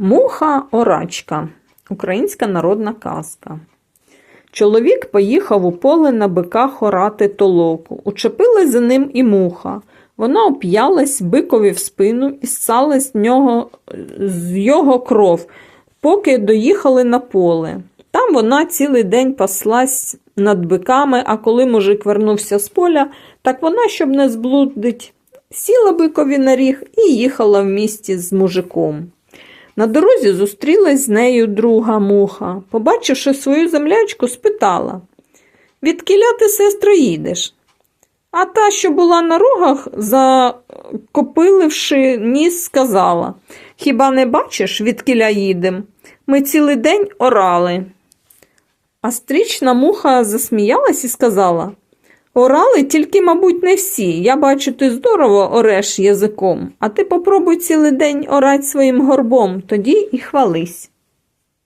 Муха орачка. Українська народна казка. Чоловік поїхав у поле на биках орати толоку. Учепилась за ним і муха. Вона оп'ялась бикові в спину і ссала з нього з його кров, поки доїхали на поле. Там вона цілий день паслась над биками, а коли мужик вернувся з поля, так вона, щоб не зблудить, сіла бикові на ріг і їхала в місті з мужиком. На дорозі зустрілась з нею друга муха. Побачивши свою землячку, спитала Відкіля ти, сестро, їдеш? А та, що була на рогах, закопиливши ніс, сказала Хіба не бачиш, відкіля їдем? Ми цілий день орали. А стрічна муха засміялась і сказала Орали тільки, мабуть, не всі. Я бачу, ти здорово ореш язиком, а ти попробуй цілий день орать своїм горбом, тоді і хвались.